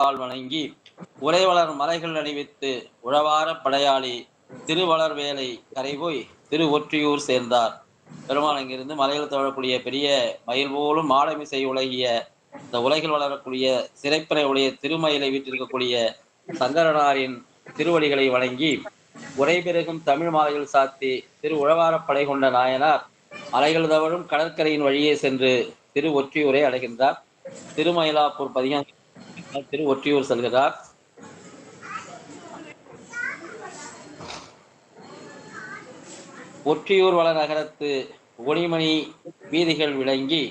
கால் வணங்கி உறைவளர் மலைகள் அணிவித்து உழவார படையாளி திருவளர் திருவளர்வேலை கரைபோய் திரு ஒற்றியூர் சேர்ந்தார். பெருமாள் அங்கிருந்து மலையில் தோழக்கூடிய பெரிய மயில் போலும் மாடமிசை உலகிய இந்த உலகில் வளரக்கூடிய சிறைப்பறை உடைய திருமயிலை வீட்டிருக்கக்கூடிய சங்கரனாரின் திருவடிகளை வணங்கி உரைபெருகும் தமிழ் மாலையில் சாத்தி திரு உழவாரப்படை கொண்ட நாயனார் அலைகள் தவழும் கடற்கரையின் வழியே சென்று திரு ஒற்றியூரை அடைகின்றார். திருமயிலாப்பூர் பதிகம் திரு ஒற்றியூர் செல்கிறார். ஒற்றியூர் வளநகரத்து ஒளிமணி வீதிகள் விளங்கி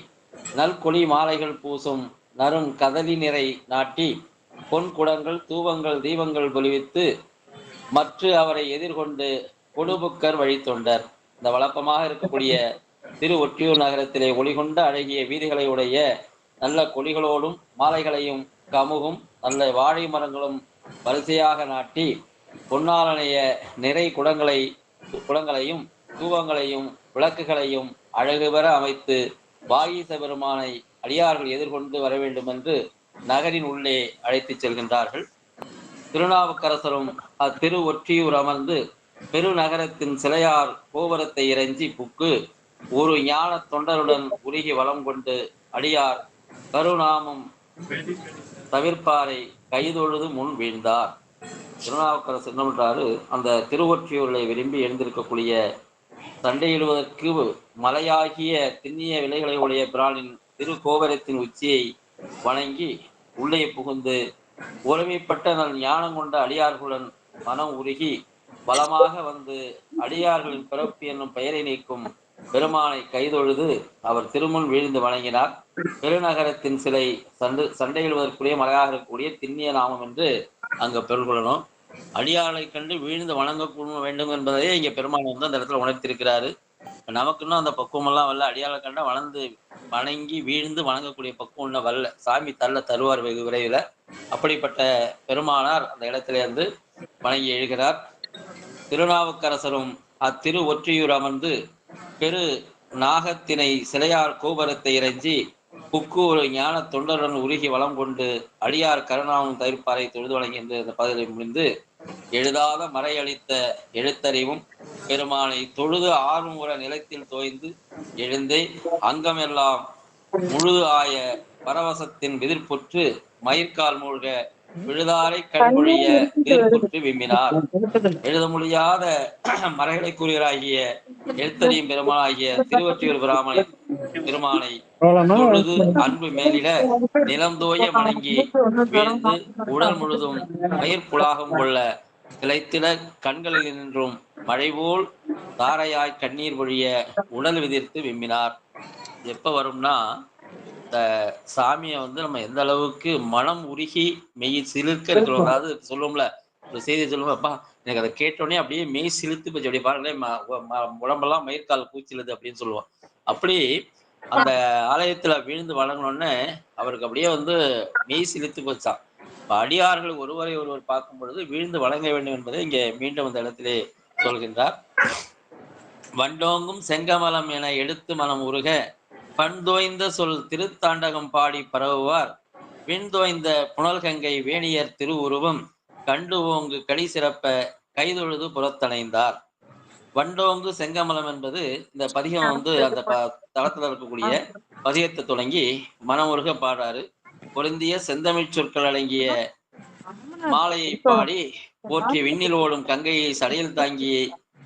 நல்கொளி மாலைகள் பூசும் நறும் கதலி நிறை நாட்டி பொன் குடங்கள் தூவங்கள் தீபங்கள் பொலிவித்து மற்ற அவரை எதிர்கொண்டு கொடுபுக்கர் வழித்தொண்டர் இந்த வழக்கமாக இருக்கக்கூடிய திரு ஒற்றியூர் நகரத்திலே ஒளிகொண்ட அழகிய வீதிகளை உடைய நல்ல கொடிகளோடும் மாலைகளையும் கமுகும் நல்ல வாழை மரங்களும் வரிசையாக நாட்டி பொன்னாலனைய நிறை குடங்களை குடங்களையும் தூவங்களையும் விளக்குகளையும் அழகு பெற அமைத்து வாகீச பெருமானை அடியார்கள் எதிர்கொண்டு வர வேண்டும் என்று நகரின் உள்ளே அழைத்துச் செல்கின்றார்கள். திருநாவுக்கரசரும் அத்திரு ஒற்றியூர் அமர்ந்து பெருநகரத்தின் சிலையார் கோபுரத்தை இறைஞ்சி புக்கு ஒரு ஞான தொண்டருடன் உருகி வலம் கொண்டு அடியார் கருநாமம் தவிர்ப்பாரை கைதொழுது முன் வீழ்ந்தார். திருநாவுக்கரசர் என்ன பண்ணுறாரு அந்த திருவொற்றியூர்களை விரும்பி எழுந்திருக்கக்கூடிய சண்டையிடுவதற்கு மலையாகிய திண்ணிய விலைகளை உடைய பிரானின் திரு கோபுரத்தின் உச்சியை வணங்கி உள்ளே புகுந்து ஒருமைப்பட்ட நல் ஞானம் கொண்ட அடியார்களுடன் மனம் உருகி பலமாக வந்து அடியார்களின் பிறப்பு என்னும் பெயரை நீக்கும் பெருமானை கைதொழுது அவர் திருமுன் வீழ்ந்து வணங்கினார். பெருநகரத்தின் சிலை சண்டை சண்டையிடுவதற்குரிய மலையாக இருக்கக்கூடிய திண்ணிய நாமம் என்று அங்கு பொருள் கொள்ளணும். அடியாளை கண்டு வீழ்ந்து வணங்க வேண்டும் என்பதையே இங்க பெருமாள் வந்து அந்த இடத்துல உணர்த்திருக்கிறாரு நமக்கு இன்னும் அந்த பக்குவமெல்லாம் வரல. அடியாளை கண்டா வளர்ந்து வணங்கி வீழ்ந்து வணங்கக்கூடிய பக்குவம் இன்னும் வரல. சாமி தள்ள தருவார் வெகு விரைவில். அப்படிப்பட்ட பெருமானார் அந்த இடத்திலிருந்து வணங்கி எழுகிறார். திருநாவுக்கரசரும் அத்திரு ஒற்றியூர் அமர்ந்து பெரு நாகத்தினை சிலையார் கோபுரத்தை இறைஞ்சி புக்கு ஒரு ஞான தொண்டருடன் உருகி வளம் கொண்டு அடியார் கருணாவும் தவிர்ப்பாரை தொழுது வழங்கின்ற இந்த பதிலை முடிந்து எழுதாத மறையளித்த எழுத்தறிவும் பெருமானை தொழுது ஆறுமுற நிலத்தில் தோய்ந்து எழுந்தே அங்கமெல்லாம் முழுது ஆய பரவசத்தின் விதிர்ப்புற்று மயிர்கால் மூழ்க விழுதாரை கண்மொழிய விதிர்ப்புற்று விம்மினார் எழுத முடியாத மறைகளை கூறியராகிய எழுத்தறியும் பெருமானாகிய திருவற்றியூர் பிராமணை பெருமானை தொழுது அன்பு மேலிட நிலந்தோய வணங்கி வீழ்ந்து உடல் முழுதும் மயிர்ப்புலாகம் கொள்ள திளைத்திட கண்களில் நின்றும் மழை போல் தாரையாய் கண்ணீர் பொழிய உடல் விதிர்த்து விம்மினார் எப்ப வரும்னா சாமியை வந்து நம்ம எந்த அளவுக்கு மனம் உருகி மெய் சிலிர்க்க இருக்கிறோம். அதாவது சொல்லுவோம்ல ஒரு செய்தி சொல்லுவோம் அப்பா எனக்கு அதை கேட்டோடனே அப்படியே மெய் சிலுத்து போச்சு. அப்படி பாருங்களேன் உடம்பெல்லாம் மயிர்கால் கூச்சிலுது அப்படின்னு சொல்லுவோம். அப்படி அந்த ஆலயத்துல வீழ்ந்து வணங்கினோடனே அவருக்கு அப்படியே வந்து மெய் சிலுத்து போச்சான் அடியார்கள் ஒருவரை ஒருவர் பார்க்கும் பொழுது வீழ்ந்து வணங்க வேண்டும் என்பதை இங்கே மீண்டும் அந்த இடத்திலே சொல்கின்றார். வண்டோங்கும் செங்கமலம் என எடுத்து மனம் உருக பண்தோய்ந்த சொல் திருத்தாண்டகம் பாடி பரவுவார். விண்தோய்ந்த புனல்கங்கை வேணியர் திருவுருவம் கண்டு ஓங்கு கடி சிறப்ப கைதொழுது புறத்தணைந்தார். வண்டோங்கு செங்கமலம் என்பது இந்த பதிகம் வந்து அந்த தளத்துல இருக்கக்கூடிய பதிகத்தை தொடங்கி மனமுருக பாடுறாரு. பொருந்திய செந்தமிழ் சொற்கள் அடங்கிய மாலையை பாடி போற்றிய விண்ணில் ஓடும் கங்கையை சடையில் தாங்கிய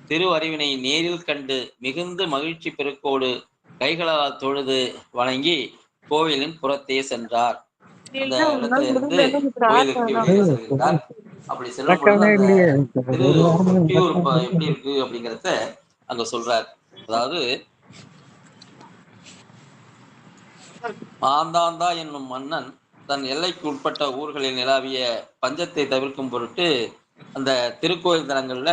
திரு அறிவினை நேரில் கண்டு மிகுந்து மகிழ்ச்சி பெருக்கோடு கைகளால் தொழுது வணங்கி கோவிலின் புறத்தே சென்றார். அந்த இடத்துல இருந்து கோயிலுக்கு வெளியே செல்கிறார் அப்படி செல்லும் பொழுது அந்த திரு ஒட்டியூர் ப- எப்படி இருக்கு அப்படிங்கறத அங்க சொல்றார். அதாவது மாந்தாந்தா என்னும் மன்னன் தன் எல்லைக்கு உட்பட்ட ஊர்களில் நிலவிய பஞ்சத்தை தவிர்க்கும் பொருட்டு அந்த திருக்கோயில் தலங்கள்ல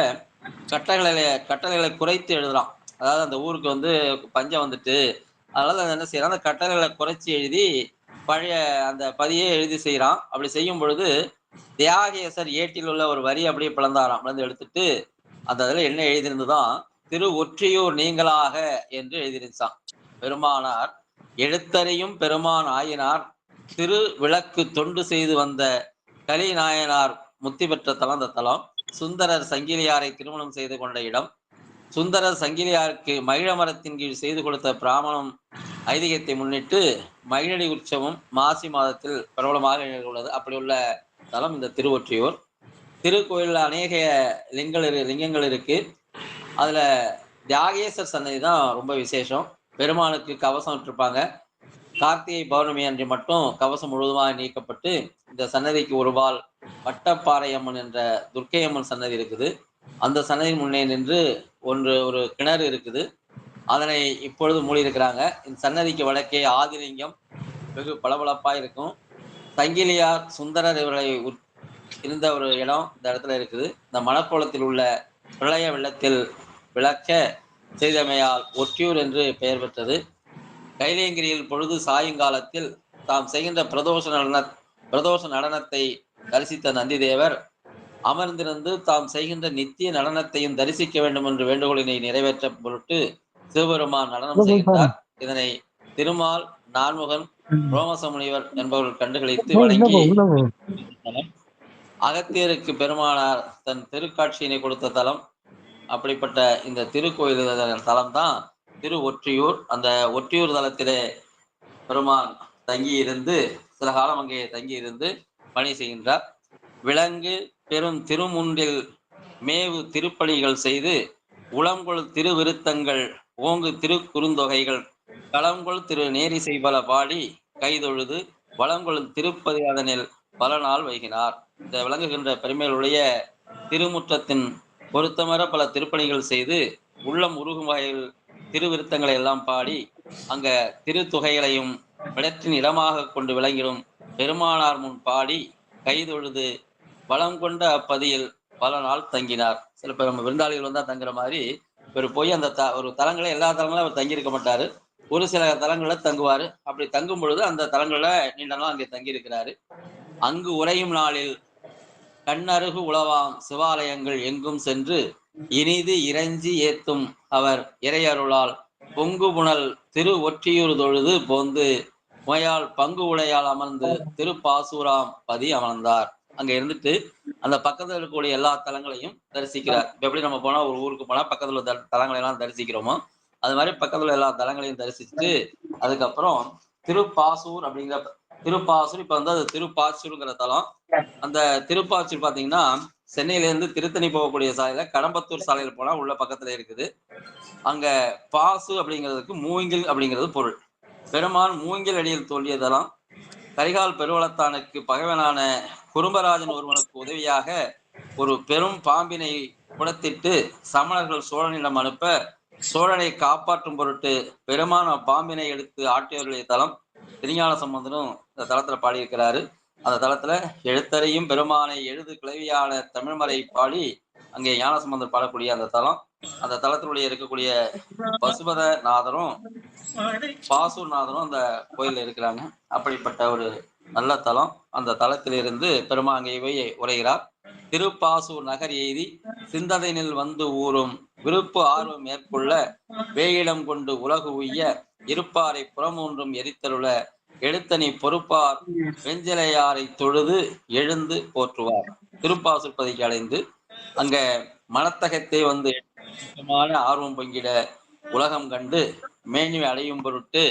கட்டளைகளை கட்டளைகளை குறைத்து எழுதுறான். அதாவது அந்த ஊருக்கு வந்து பஞ்சம் வந்துட்டு அதனால என்ன செய்யறான்? அந்த கட்டளைகளை குறைச்சி எழுதி பழைய அந்த பதியே எழுதி செய்யறான். அப்படி செய்யும் பொழுது தியாகேசர் ஏட்டில் உள்ள ஒரு வரி அப்படியே பிளந்தாராம். பிளந்து எடுத்துட்டு அந்த அதில் என்ன எழுதியிருந்துதான் திரு ஒற்றியூர் நீங்களாக என்று எழுதியிருந்தான். பெருமானார் எழுத்தறையும் பெருமான் ஆயினார். திரு விளக்கு தொண்டு செய்து வந்த கலிநாயனார் முத்தி பெற்ற தலம் அந்த தலம். சுந்தரர் சங்கிலியாரை திருமணம் செய்து கொண்ட இடம். சுந்தர சங்கிலியாருக்கு மகிழ மரத்தின் கீழ் செய்து கொடுத்த பிராமணம் ஐதீகத்தை முன்னிட்டு மகிழடி உற்சவம் மாசி மாதத்தில் பிரபலமாக நிகழ்வுள்ளது அப்படி உள்ள தலம் இந்த திருவொற்றியூர். திருக்கோயிலில் அநேக லிங்கங்கள் இரு லிங்கங்கள் இருக்கு. அதில் தியாகேசர் சன்னதி தான் ரொம்ப விசேஷம். பெருமானுக்கு கவசம் விட்டுருப்பாங்க. கார்த்திகை பௌர்ணமி அன்று மட்டும் கவசம் முழுவதுமாக நீக்கப்பட்டு இந்த சன்னதிக்கு ஒருவாள் வட்டப்பாறையம்மன் என்ற துர்க்கை அம்மன் சன்னதி இருக்குது. அந்த சன்னதி முன்னே நின்று ஒன்று ஒரு கிணறு இருக்குது. அதனை இப்பொழுது மூடியிருக்கிறாங்க. இந்த சன்னதிக்கு வடக்கே ஆதிலிங்கம் வெகு பளபளப்பாக இருக்கும். சங்கிலியார் சுந்தரர் இவர்களை இருந்த ஒரு இடம் இந்த இடத்துல இருக்குது. இந்த மணக்கோலத்தில் உள்ள பிரளய வெள்ளத்தில் விளக்க செய்தமையால் ஒற்றியூர் என்று பெயர் பெற்றது. கைலேங்கிரியில் பொழுது சாயங்காலத்தில் தாம் செய்கின்ற பிரதோஷ நடன பிரதோஷ நடனத்தை தரிசித்த நந்திதேவர் அமர்ந்திருந்து தாம் செய்கின்ற நித்திய நடனத்தையும் தரிசிக்க வேண்டும் என்று வேண்டுகோளினை நிறைவேற்ற பொருட்டு சிவபெருமான் நடனம் செய்கின்றார். இதனை திருமால் நான்முகன் ரோமச முனிவர் என்பவர்கள் கண்டுகளித்து வணங்கி அகத்தியருக்கு பெருமானார் தன் திருக்காட்சியினை கொடுத்த தலம் அப்படிப்பட்ட இந்த திருக்கோயில் தலம் தான் திரு ஒற்றியூர் அந்த ஒற்றியூர் தலத்திலே பெருமான் தங்கி இருந்து சில காலம் அங்கே தங்கி இருந்து பணி செய்கின்றார். விலங்கு பெரும் திருமுன்றில் மேவு திருப்பணிகள் செய்து உளங்கொள் திருவிருத்தங்கள் ஓங்கு திருக்குறுந்தொகைகள் களங்கொள் திரு நேரிசை பல பாடி கைதொழுது வளங்கொள் திருப்பதி அதனில் பல நாள் வைகினார். இந்த விளங்குகின்ற பெருமைகளுடைய திருமுற்றத்தின் பொருத்தமர பல திருப்பணிகள் செய்து உள்ளம் உருகும் வகையில் திருவிருத்தங்களை எல்லாம் பாடி அங்க திருத்தொகைகளையும் விடத்தின் இடமாக கொண்டு விளங்கிடும் பெருமானார் முன் பாடி கைதொழுது வளம் கொண்ட அப்பதியில் பல நாள் தங்கினார். சில பேர் நம்ம விருந்தாளிகள் வந்தா தங்குற மாதிரி இவர் போய் அந்த த ஒரு தலங்களை எல்லா தலங்களும் அவர் தங்கியிருக்க மாட்டாரு. ஒரு சில தலங்களில் தங்குவாரு. அப்படி தங்கும் பொழுது அந்த தலங்களை நீண்ட நாள் அங்கே தங்கியிருக்கிறாரு. அங்கு உறையும் நாளில் கண்ணருகு உளவாம் சிவாலயங்கள் எங்கும் சென்று இனிது இறைஞ்சி ஏத்தும் அவர் இறையருளால் பொங்கு புனல் திரு ஒற்றியூர் தொழுது போந்து முயால் பங்கு உடையால் அமர்ந்து திருப்பாசூராம் பதி அமர்ந்தார். அங்க இருந்துட்டு அந்த பக்கத்துல இருக்கக்கூடிய எல்லா தலங்களையும் தரிசிக்கிறார். இப்ப எப்படி நம்ம போனா ஒரு ஊருக்கு போனா பக்கத்துல உள்ள தலங்களை எல்லாம் தரிசிக்கிறோமோ அது மாதிரி பக்கத்துல எல்லா தலங்களையும் தரிசிச்சுட்டு அதுக்கப்புறம் திருப்பாசூர் அப்படிங்கிற திருப்பாசூர் இப்ப வந்து அது திருப்பாச்சூருங்கிற தலம். அந்த திருப்பாச்சூர் பாத்தீங்கன்னா சென்னையில இருந்து திருத்தணி போகக்கூடிய சாலையில கடம்பத்தூர் சாலையில போனா உள்ள பக்கத்துல இருக்குது. அங்க பாசு அப்படிங்கிறதுக்கு மூங்கில் அப்படிங்கிறது பொருள். பெருமான் மூங்கில் அடியில் தோல்வியதெல்லாம் கரிகால் பெருவளத்தானுக்கு பகைவனான குறும்பராஜன் ஒருவனுக்கு உதவியாக ஒரு பெரும் பாம்பினை குடத்திட்டு சமணர்கள் சோழனிடம் அனுப்ப சோழனை காப்பாற்றும் பொருட்டு பெருமான பாம்பினை எடுத்து ஆட்டியவர்களுடைய தலம் திருஞான சம்பந்தனும் இந்த தளத்துல பாடியிருக்கிறாரு. அந்த தளத்துல எழுத்தரையும் பெருமானை எழுது கிளவியான தமிழ்மறை பாடி அங்கே ஞானசம்பந்தர் பாடக்கூடிய அந்த தலம் அந்த தலத்தினுடைய இருக்கக்கூடிய பசுபத நாதரும் பாசூர் நாதரும் அந்த கோயில்ல இருக்கிறாங்க. அப்படிப்பட்ட ஒரு நல்ல தலம். அந்த தலத்திலிருந்து போய் உரைகிறார். திருப்பாசூர் நகர் எய்தி சிந்தனையில் வந்து ஊறும் விருப்பு ஆர்வம் மேற்கொள்ள வேயிடம் கொண்டு உலகு உய்ய இருப்பாரை புறமூன்றும் எரித்தருள எடுத்தனி பொறுப்பார் வெஞ்சலையாரை தொழுது எழுந்து போற்றுவார். திருப்பாசூர் பதிக்கு அடைந்து அங்க மனத்தகத்தை வந்து சுத்தமான ஆர்வம் பங்கிட உலகம் கண்டு மேன்மை அடையும் பொருட்டு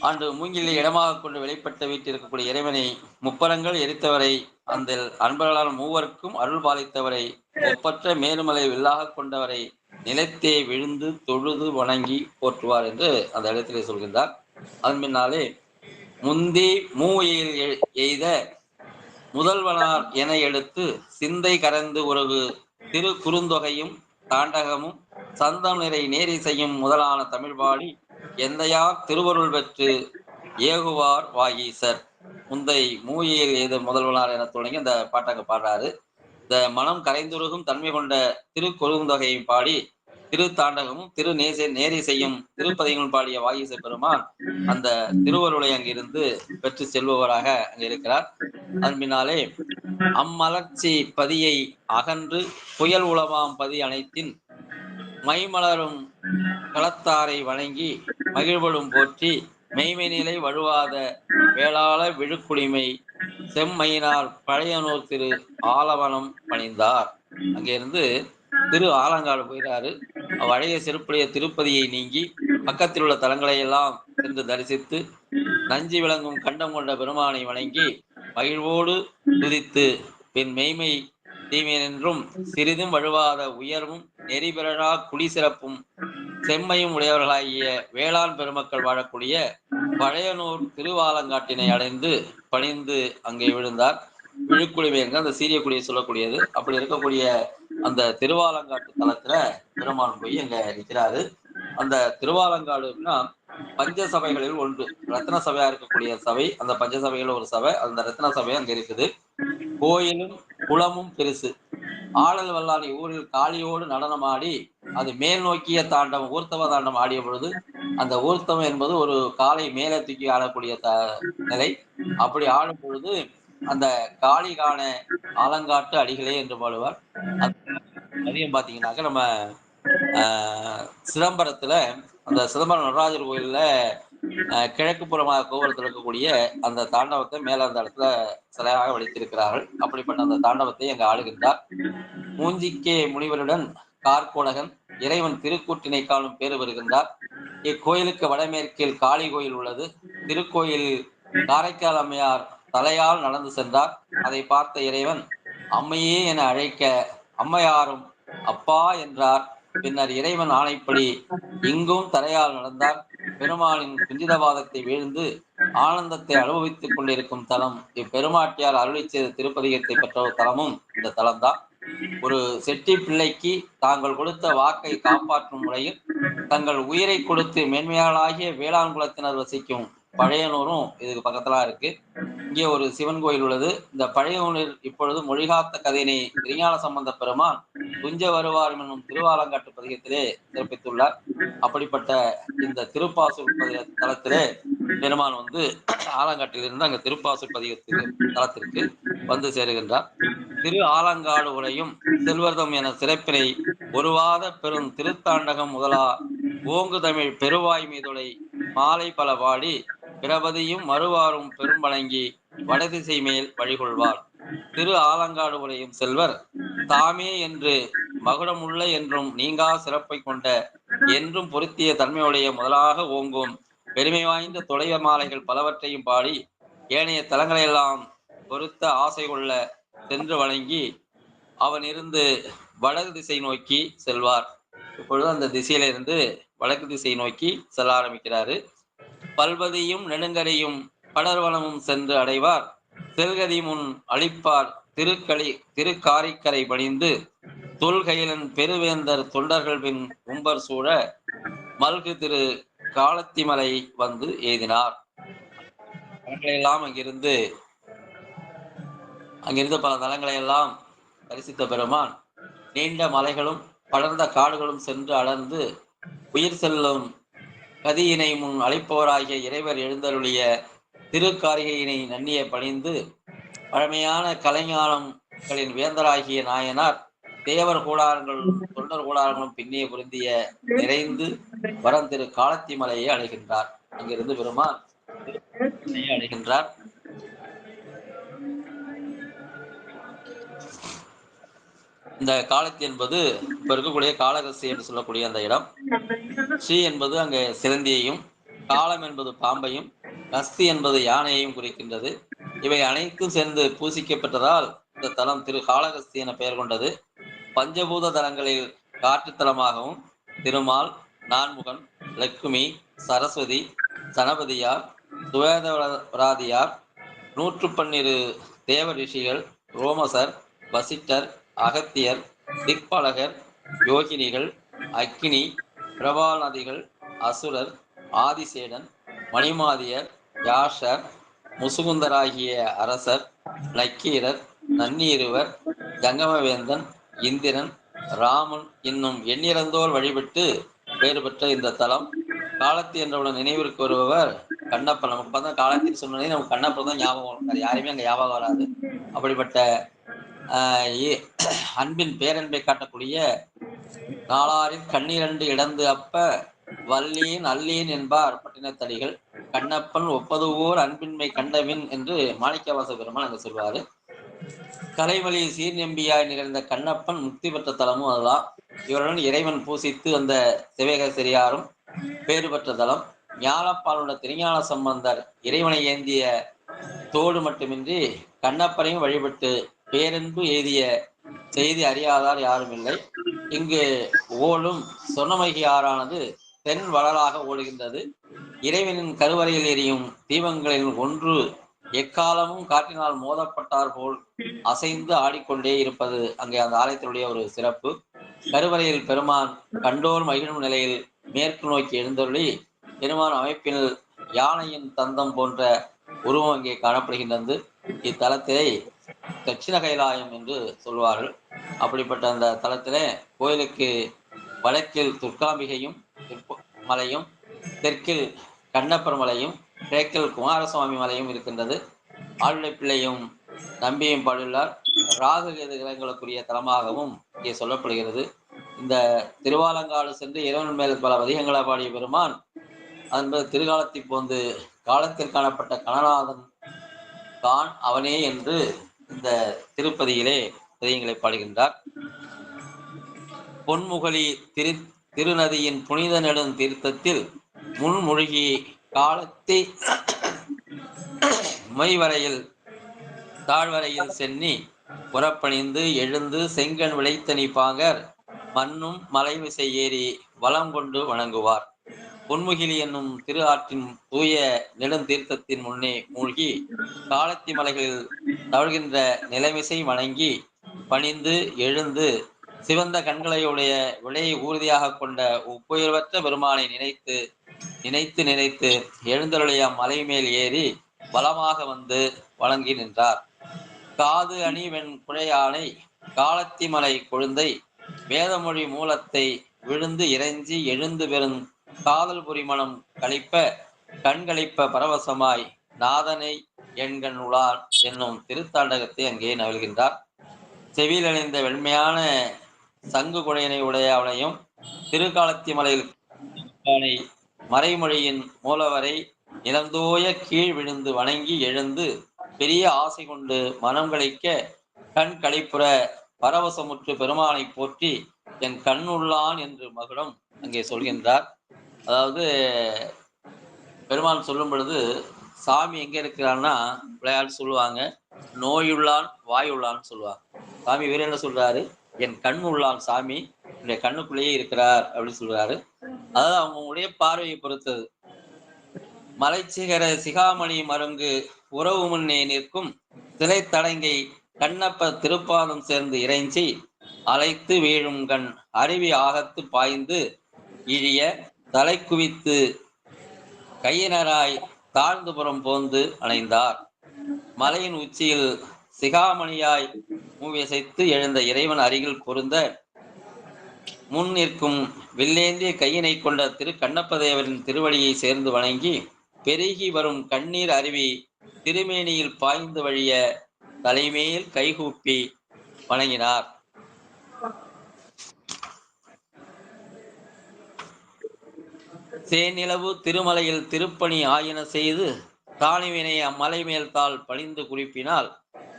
அன்று மூங்கிலை இடமாக கொண்டு வெளிப்பட்ட வீட்டில் இருக்கக்கூடிய இறைவனை முப்பரங்கள் எரித்தவரை அந்த அன்பர்களால் மூவருக்கும் அருள் பாலித்தவரை ஒப்பற்ற மேலுமலை வில்லாக கொண்டவரை நிலத்தே விழுந்து தொழுது வணங்கி போற்றுவார் என்று அந்த இடத்திலே சொல்கின்றார். அதன் பின்னாலே முந்தி மூயில் எ- எய்த முதல்வனார் என எடுத்து சிந்தை கரைந்து உறவு திரு குறுந்தொகையும் தாண்டகமும் சந்தம் நிறை நேரிசையும் முதலான தமிழ் பாடி எந்தையார் திருவருள் பெற்று ஏகுவார் வாகீசர். முந்தை மூயில் எய்த முதல்வனார் என தொடங்கி அந்த பாட்டாங்க பாடுறாரு. இந்த மனம் கரைந்துருகும் தன்மை கொண்ட திரு குறுந்தொகையும் பாடி திரு தாண்டகமும் திரு நேச செய்யும் திருப்பதிகளும் பாடிய வாகீச பெருமான் அந்த திருவருளை அங்கிருந்து பெற்று செல்பவராக அங்க இருக்கிறார். அதன் பின்னாலே அம்மலர்ச்சி பதியை அகன்று புயல் உளவாம் பதி அனைத்தின் மைமலரும் களத்தாரை வணங்கி மகிழ்வலும் போற்றி மெய்மை நிலை வழுவாத வேளாள விழுக்குடிமை செம்மையினார் பழையனூர் திரு ஆலவனம் பணிந்தார். அங்கிருந்து திரு ஆலங்காடு போயிறாரு. பழைய செருப்புடைய திருப்பதியை நீங்கி பக்கத்தில் உள்ள தலங்களை எல்லாம் சென்று தரிசித்து நஞ்சி விளங்கும் கண்டம் கொண்ட பெருமானை வணங்கி மகிழ்வோடு துதித்து பின் மெய்மை தீமையென்றும் சிறிதும் வழுவாத உயர்வும் நெறிபிறழா குடி சிறப்பும் செம்மையும் உடையவர்களாகிய வேளாண் பெருமக்கள் வாழக்கூடிய பழையனூர் திருவாலங்காட்டினை அடைந்து பணிந்து அங்கே விழுந்தார். விழுக்குடிமை எங்க அந்த சீரிய குடியை சொல்லக்கூடியது. அப்படி இருக்கக்கூடிய அந்த திருவாலங்காட்டு தலத்துல பெருமான் போய் அங்க நிற்கிறாரு அந்த திருவாலங்காடுனா பஞ்ச சபைகளில் ஒன்று. ரத்ன சபையா இருக்கக்கூடிய சபை அந்த பஞ்ச சபைகள் ஒரு சபை அந்த ரத்ன சபை அங்க இருக்குது. கோயிலும் குளமும் பெருசு. ஆடல் வல்லாடி ஊரில் காளியோடு நடனமாடி அது மேல் நோக்கிய தாண்டம் ஊர்த்தவ தாண்டம் ஆடிய பொழுது அந்த ஊர்த்தவம் என்பது ஒரு காலை மேலே தூக்கி ஆடக்கூடிய த நிலை. அப்படி ஆடும் பொழுது அந்த காளிகான ஆலங்காட்டு அடிகளே என்று பாடுவார். அதையும் பாத்தீங்கன்னாக்க நம்ம ஆஹ், சிதம்பரத்துல அந்த சிதம்பரம் நடராஜர் கோயில்ல ஆஹ், கிழக்கு புறமாக கோபுரத்தில் இருக்கக்கூடிய அந்த தாண்டவத்தை மேல அந்த இடத்துல சிலையாக வடித்திருக்கிறார்கள். அப்படிப்பட்ட அந்த தாண்டவத்தை அங்கு ஆடுகின்றார் மூஞ்சிக்கே முனிவருடன் கார்கோடகன் இறைவன் திருக்கூட்டினை காணும் பேறு வருகின்றார். இக்கோயிலுக்கு வடமேற்கில் காளி கோயில் உள்ளது. திருக்கோயில் காரைக்கால் அம்மையார் தலையால் நடந்து சென்றார். அதை பார்த்த இறைவன் அம்மையே என அழைக்க அம்மையாரும் அப்பா என்றார். பின்னர் இறைவன் ஆணைப்படி இங்கும் தரையால் நடந்தார் பெருமாளின் குஞ்சிதவாதத்தை வீழ்ந்து ஆனந்தத்தை அனுபவித்துக் கொண்டிருக்கும் தலம். இப்பெருமாட்டியார் அருளி செய்த திருப்பதிகத்தை பெற்ற ஒரு தலமும் இந்த தலம்தான். ஒரு செட்டி பிள்ளைக்கு தாங்கள் கொடுத்த வாக்கை காப்பாற்றும் முறையில் தங்கள் உயிரை கொடுத்து மேன்மையாளாகிய வேளாண் குலத்தினர் வசிக்கும் பழையனூரும் இதுக்கு பக்கத்துல இருக்கு. இங்கே ஒரு சிவன் கோயில் உள்ளது. இந்த பழையனூரில் இப்பொழுது மொழிகாத்த கதையினை திருஞான சம்பந்த பெருமான் துஞ்ச வருவார் என்னும் திருவாலங்காட்டு பதிகத்திலே சிறப்பித்துள்ளார் அப்படிப்பட்ட இந்த திருப்பாசூர் பதிக தலத்திலே பெருமான் வந்து ஆலங்காட்டிலிருந்து அங்க திருப்பாசூர் பதிகத்திற்கு தலத்திற்கு வந்து சேருகின்றார். திரு ஆலங்காடு உரையும் செல்வர்தம் என சிறப்பினை ஒருவாத பெரும் திருத்தாண்டகம் முதலா ஓங்கு தமிழ் பெருவாய் மீதுளை மாலை பல பாடி பிரபதியும் மறுவாரும் பெரும் வழங்கி வடதிசை மேல் வழிகொள்வார். திரு ஆலங்காடு உரையும் செல்வர் தாமே என்று மகுடமுள்ள என்றும் நீங்கா சிறப்பை கொண்ட என்றும் பொருத்திய தன்மையுடைய முதலாக ஓங்கும் பெருமை வாய்ந்த தொலைவ மாலைகள் பலவற்றையும் பாடி ஏனைய தலங்களையெல்லாம் பொருத்த ஆசை கொள்ள சென்று வணங்கி அவன் இருந்து வடக்கு திசை நோக்கி செல்வார். இப்பொழுது அந்த திசையில இருந்து வடக்கு திசை நோக்கி செல்ல ஆரம்பிக்கிறாரு. பல்வதியும் நெடுங்கரையும் படர்வனமும் சென்று அடைவார். செல்கதி முன் அழிப்பார். திருக்களி திருக்காரிக்கரை பணிந்து தொல்கையிலன் பெருவேந்தர் தொண்டர்கள் பின் கும்பர் சூழ மல்கு திரு காலத்திமலை வந்து எழுதினார் எல்லாம் அங்கிருந்து அங்கிருந்து பல தலங்களை எல்லாம் தரிசித்த பெருமான் நீண்ட மலைகளும் படர்ந்த காடுகளும் சென்று அடர்ந்து உயிர் செல்லும் கதியினை முன் அழைப்பவராகிய இறைவர் எழுந்தருளிய திருக்காரிகையினை நன்னிய பணிந்து பழமையான கலைஞானங்களின் வேந்தராகிய நாயனார் தேவர் கூடாரங்களும் தொண்டர் கூடாரங்களும் பின்னே பொருந்திய நிறைந்து வரம் திரு காலத்தி மலையை அடைகின்றார். அங்கிருந்து பெருமான் அடைகின்றார். இந்த காலத்தி என்பது இப்ப இருக்கக்கூடிய காளகசி என்று சொல்லக்கூடிய அந்த இடம். ஸ்ரீ என்பது அங்கே சிலந்தியையும் காலம் என்பது பாம்பையும் கஸ்தி என்பது யானையையும் குறிக்கின்றது. இவை அனைத்தும் சேர்ந்து பூசிக்கப்பட்டதால் இந்த தலம் திரு காலகஸ்தி என பெயர் கொண்டது. பஞ்சபூத தலங்களில் காற்றுத்தலமாகவும் திருமால் நான்முகன் லக்குமி சரஸ்வதி சனபதியார் சுவேதவராதியார் நூற்று பன்னிரு தேவ ரிஷிகள் ரோமசர் வசிட்டர் அகத்தியர் திக்பலகர் யோகினிகள் அக்கினி பிரபாநதிகள் அசுரர் ஆதிசேடன் மணிமாதியர் யாஷர் முசுகுந்தராகிய அரசர் நக்கீரர் நன்னீருவர் ஜங்கமவேந்தன் இந்திரன் ராமன் என்னும் எண்ணிறந்தோர் வழிபட்டு பேறு பெற்ற இந்த தலம். காலத்தி என்றவுடன் நினைவிற்கு வருபவர் கண்ணப்பன். நமக்கு பார்த்தா காலத்தின் சொன்னதே நமக்கு கண்ணப்பன் தான் ஞாபகம் வரும். யாருமே அங்கே ஞாபகம் வராது. அப்படிப்பட்ட அன்பின் பேரன்பை காட்டக்கூடிய நாளாரின் கண்ணீரண்டு இடந்து அப்ப வள்ளியின் அல்லியின் என்பார் பட்டினத்தடிகள். கண்ணப்பன் ஒப்பது ஊர் அன்பின்மை கண்டவின் என்று மாணிக்கவாச பெருமான் அங்கு சொல்வாரு. கலைவழி சீர்நம்பியாய் நிகழ்ந்த கண்ணப்பன் முக்தி பெற்ற தலமும் அதுதான். இவருடன் இறைவன் பூசித்து வந்த சிவகசரியாரும் பேறு பெற்ற தலம். ஞானப்பாலுள்ள திருஞான சம்பந்தர் இறைவனை ஏந்திய தோடு மட்டுமின்றி கண்ணப்பனையும் வழிபட்டு பேரன்பு எழுதிய செய்தி அறியாதார் யாரும் இல்லை. இங்கு ஓடும் சொன்னமகி ஆறானது தென் வளராக ஓடுகின்றது. இறைவனின் கருவறையில் எரியும் தீபங்களில் ஒன்று எக்காலமும் காற்றினால் மோதப்பட்டார் போல் அசைந்து ஆடிக்கொண்டே இருப்பது அங்கே அந்த ஆலயத்தினுடைய ஒரு சிறப்பு. கருவறையில் பெருமான் கண்டோர் மகிழும் நிலையில் மேற்கு நோக்கி எழுந்தொள்ளி பெருமான் அமைப்பில் யானையின் தந்தம் போன்ற உருவம் அங்கே காணப்படுகின்றது. இத்தலத்திலே தட்சிண கைலாயம் என்று சொல்வார்கள். அப்படிப்பட்ட அந்த தலத்திலே கோயிலுக்கு வடக்கில் துர்காம்பிகையும் மலையும் தெற்கில் கண்ணப்பர் மலையும் கிழக்கில் குமாரசுவாமி மலையும் இருக்கின்றது. ஆளுடை பிள்ளையும் நம்பியும் பாடுள்ளார் ராகு கேது கிரகங்களுக்குரிய தலமாகவும் இங்கே சொல்லப்படுகிறது. இந்த திருவாலங்காடு சென்று இறைவன் மேல் பல வதிகங்களை பாடிய பெருமான் அதன்பது திருகாலத்தை போந்து காலத்தில் காணப்பட்ட கணநாதன் தான் அவனே என்று இந்த திருப்பதியிலே பதியங்களை பாடுகின்றார். பொன்முகலி திரு திருநதியின் புனித நெடும் தீர்த்தத்தில் முன்மொழிகி காலத்தை மைவரையில் தாழ்வரையில் சென்னி புறப்பணிந்து எழுந்து செங்கன் விளைத்தனி பாங்கர் மண்ணும் மலைவிசை ஏறி வலம் கொண்டு வணங்குவார். பொன்முகிலி என்னும் திரு ஆற்றின் தூய நெடுந்தீர்த்தத்தின் முன்னே மூழ்கி காலத்தி மலைகளில் தவழ்கின்ற நிலைமிசை வணங்கி பணிந்து எழுந்து சிவந்த கண்களையுடைய விலையை ஊர்தியாக கொண்ட உப்புயர்வற்ற பெருமானை நினைத்து நினைத்து நினைத்து எழுந்தருடைய மலை மேல் ஏறி பலமாக வந்து வணங்கி நின்றார். காது அணி வெண் குழையானை காலத்தி மலை கொழுந்தை வேதமொழி மூலத்தை விழுந்து இறைஞ்சி எழுந்து பெறும் காதல் புரிமணம் கழிப்ப கண்களிப்ப பரவசமாய் நாதனை எண்கண் உளார் என்னும் திருத்தாண்டகத்தை அங்கே நகழ்கின்றார் செவியில் அணிந்த வெண்மையான சங்கு குடையனை உடைய அவனையும் திருக்காலத்தி மலையில் மறைமொழியின் மூலவரை இளந்தோய கீழ் விழுந்து வணங்கி எழுந்து பெரிய ஆசை கொண்டு மனம் கழிக்க கண் கழிப்புற பரவசமுற்று பெருமானை போற்றி என் கண்ணுள்ளான் என்று மகுடம் அங்கே சொல்கின்றார். அதாவது பெருமான் சொல்லும் பொழுது சாமி எங்கே இருக்கிறான்னா? விளையாட்டு சொல்லுவாங்க நோயுள்ளான் வாயுள்ளான்னு சொல்லுவாங்க. சாமி வேறு என்ன சொல்றாரு? என் கண் உள்ளான் சாமி என்னுடைய கண்ணுக்குள்ளேயே இருக்கிறார் அப்படின்னு சொல்றாரு. அதாவது அவங்களுடைய பார்வையை பொறுத்தது. மலைச்சிகர சிகாமணி மருங்கு உறவு முன்னே நிற்கும் சிலை தடங்கை கண்ணப்ப திருப்பாதம் சேர்ந்து இறைஞ்சி அழைத்து வீழும் கண் அருவி ஆகத்து பாய்ந்து இழிய தலை குவித்து கையினராய் தாழ்ந்துபுறம் போந்து அணைந்தார். மலையின் உச்சியில் சிகாமணியாய் மூவியசைத்து எழுந்த இறைவன் அருகில் பொருந்த முன் நிற்கும் வில்லேந்திய கையினை கொண்ட திரு கண்ணப்பதேவரின் திருவடியை சேர்ந்து வணங்கி பெருகி வரும் கண்ணீர் அருவி திருமேனியில் பாய்ந்து வழிய தலைமேல் கைகூப்பி வணங்கினார். சேநிலவு திருமலையில் திருப்பணி ஆயின செய்து தானிவினை அம்மலை மேல் தாள் பணிந்து குறிப்பினால்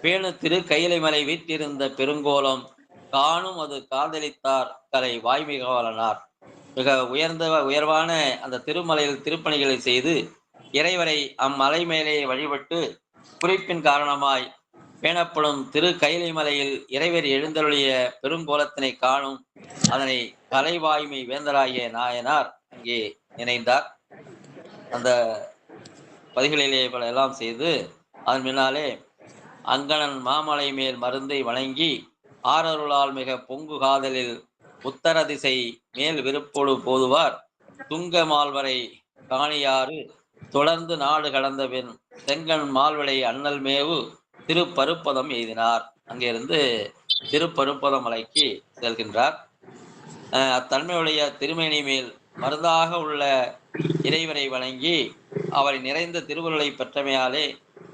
பேணு திரு கைலை மலை வீட்டிருந்த பெருங்கோலம் காணும் அது காதலித்தார் கலை வாய்மிகவலனார். மிக உயர்ந்த உயர்வான அந்த திருமலையில் திருப்பணிகளை செய்து இறைவரை அம்மலை மேலே வழிபட்டு குறிப்பின் காரணமாய் பேணப்படும் திரு கைலை மலையில் இறைவர் எழுந்தருளிய பெருங்கோலத்தினை காணும் அதனை கலைவாய்மை வேந்தராகிய நாயனார் அங்கே இணைந்தார். அந்த பதிகளிலே பல எல்லாம் செய்து அதன் பின்னாலே அங்கணன் மாமலை மேல் மருந்தை வணங்கி ஆரருளால் மிக பொங்கு காதலில் உத்தர திசை மேல் விருப்பொழு போதுவார். துங்க மால்வரை காணியாறு தொடர்ந்து நாடு கடந்த பின் செங்கன் மால்வடை அண்ணல் மேவு திருப்பருப்பதம் எய்தினார். அங்கிருந்து திருப்பருப்பதம் மலைக்கு செல்கின்றார். அத்தன்மையுடைய திருமேனி மேல் மருந்தாக உள்ள இறைவரை வணங்கி அவரை நிறைந்த திருவுருளை பெற்றமையாலே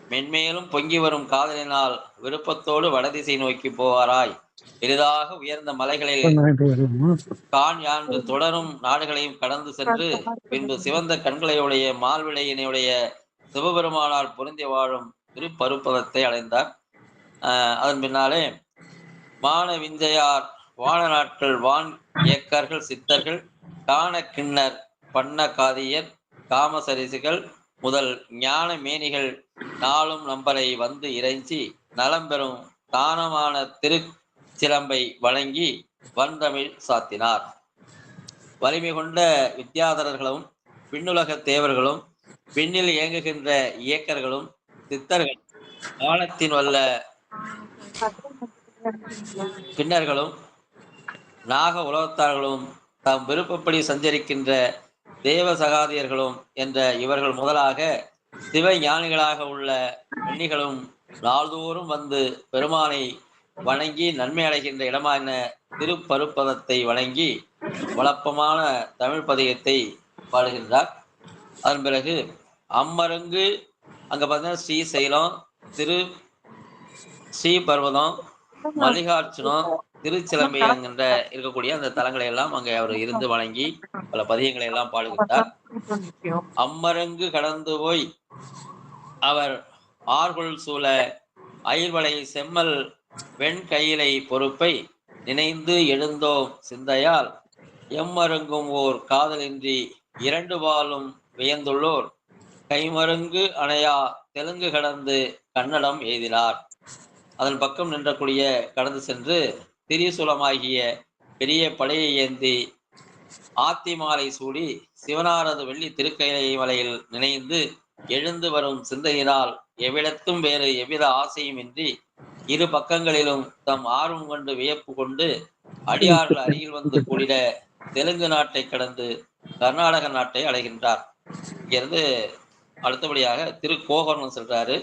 மென்மேலும் பொங்கி வரும் காதலினால் விருப்பத்தோடு வடதிசை நோக்கி போவாராய். பெரிதாக உயர்ந்த மலைகளில் கான் யாண்டு தொடரும் நாடுகளையும் கடந்து சென்று பின்பு சிவந்த கண்களையுடைய மால்விடையினுடைய சிவபெருமானால் பொருந்தி வாழும் திருப்பருப்பதத்தை அடைந்தார். ஆஹ் அதன் பின்னாலே மான விஞ்சையார் வான நாட்கள் வான் இயக்கர்கள் சித்தர்கள் காண கிண்ணர் பண்ண காதியர் காமசரிசுகள் முதல் ஞான மேனிகள் நாளும் நம்பரை வந்து இறைஞ்சி நலம் பெறும் தானமான திருச்சிலம்பை வழங்கி வந்தமிழ் சாத்தினார். வலிமை கொண்ட வித்யாதரர்களும் விண்ணுலக தேவர்களும் விண்ணில் இயங்குகின்ற இயக்கர்களும் சித்தர்கள் காலத்தின் வல்ல பின்னர்களும் நாக உலகத்தார்களும் தம் விருப்பப்படி சஞ்சரிக்கின்ற தேவ சகாதியர்களும் என்ற இவர்கள் முதலாக சிவ ஞானிகளாக உள்ள பெண்ணிகளும் நாள்தோறும் வந்து பெருமானை வணங்கி நன்மை அடைகின்ற இடமான திருப்பருப்பதத்தை வணங்கி வழப்பமான தமிழ் பதிகத்தை பாடுகின்றார். அதன் பிறகு அம்மருங்கு அங்க பார்த்தீங்கன்னா ஸ்ரீசைலம் திரு ஸ்ரீ பர்வதம் மல்லிகார்ஜுனம் திருச்சிலம்பி என்கின்ற இருக்கக்கூடிய அந்த தலங்களை எல்லாம் அங்கே அவர் இருந்து வணங்கி பல பதியங்களை எல்லாம் பாடுகின்றார். அம்மரங்கு கடந்து போய் அவர் ஆர்கொள் சூழ அயிர்வளை செம்மல் வெண் கையிலை பொறுப்பை நினைந்து எழுந்தோம் சிந்தையால் எம்மருங்கும் ஓர் காதலின்றி இரண்டு பாலும் வியந்துள்ளோர் கைமருங்கு அணையா தெலுங்கு கடந்து கன்னடம் எழுதினார் அதன் பக்கம் நின்றக்கூடிய கடந்து சென்று திரிசூலமாகிய பெரிய படையை ஏந்தி ஆத்திமாலை சூடி சிவனாரது வெள்ளி திருக்கைலை மலையில் நினைந்து எழுந்து வரும் சிந்தையினால் எவ்விடத்தும் வேறு எவ்வித ஆசையும் இன்றி இரு பக்கங்களிலும் தம் ஆர்வம் கொண்டு வியப்பு கொண்டு அடியார்கள் அருகில் வந்து கூடிட தெலுங்கு நாட்டை கடந்து கர்நாடக நாட்டை அடைகின்றார். இங்கிருந்து அடுத்தபடியாக திரு கோகர்ணம் சொல்றாரு.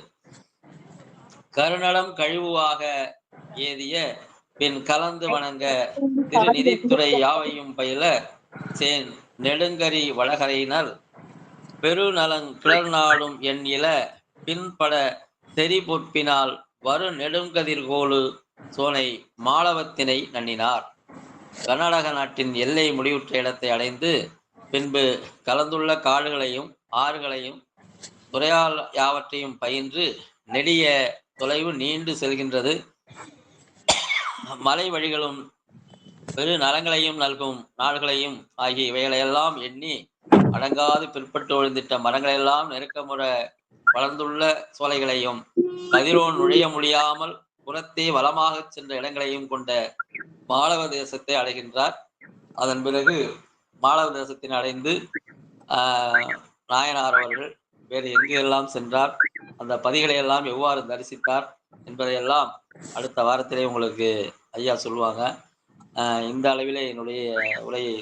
கருநலம் கழிவுவாக ஏதிய பின் கலந்து வணங்க திரு நிதித்துறை யாவையும் பயில சேன் நெடுங்கரி வளகரையினர் பெருநலங் கிளர்நாடும் என் இல பின்பட தெரி பொற்பினால் வரு நெடுங்கதிர்கோளு சோனை மாளவத்தினை நன்னினார். கர்நாடக நாட்டின் எல்லை முடிவுற்ற இடத்தை அடைந்து பின்பு கலந்துள்ள காடுகளையும் ஆறுகளையும் துறையால் யாவற்றையும் பயின்று நெடிய தொலைவு நீண்டு செல்கின்றது. மலை வழிகளும் பெரு நலங்களையும் நல்கும் நாடுகளையும் ஆகிய இவைகளையெல்லாம் எண்ணி அடங்காது பிற்பட்டு ஒழுந்திட்ட மரங்களெல்லாம் நெருக்கமுற வளர்ந்துள்ள சோலைகளையும் கதிரோன் நுழைய முடியாமல் புறத்தே வளமாகச் சென்ற இடங்களையும் கொண்ட மாளவ தேசத்தை அடைகின்றார். அதன் பிறகு மாளவ தேசத்தின் அடைந்து ஆஹ், நாயனார் அவர்கள் வேறு எங்கு எல்லாம் சென்றார் அந்த பதிகளை எல்லாம் எவ்வாறு தரிசித்தார் என்பதையெல்லாம் அடுத்த வாரத்திலே உங்களுக்கு ஐயா சொல்லுவாங்க இந்த அளவில் என்னுடைய உரையை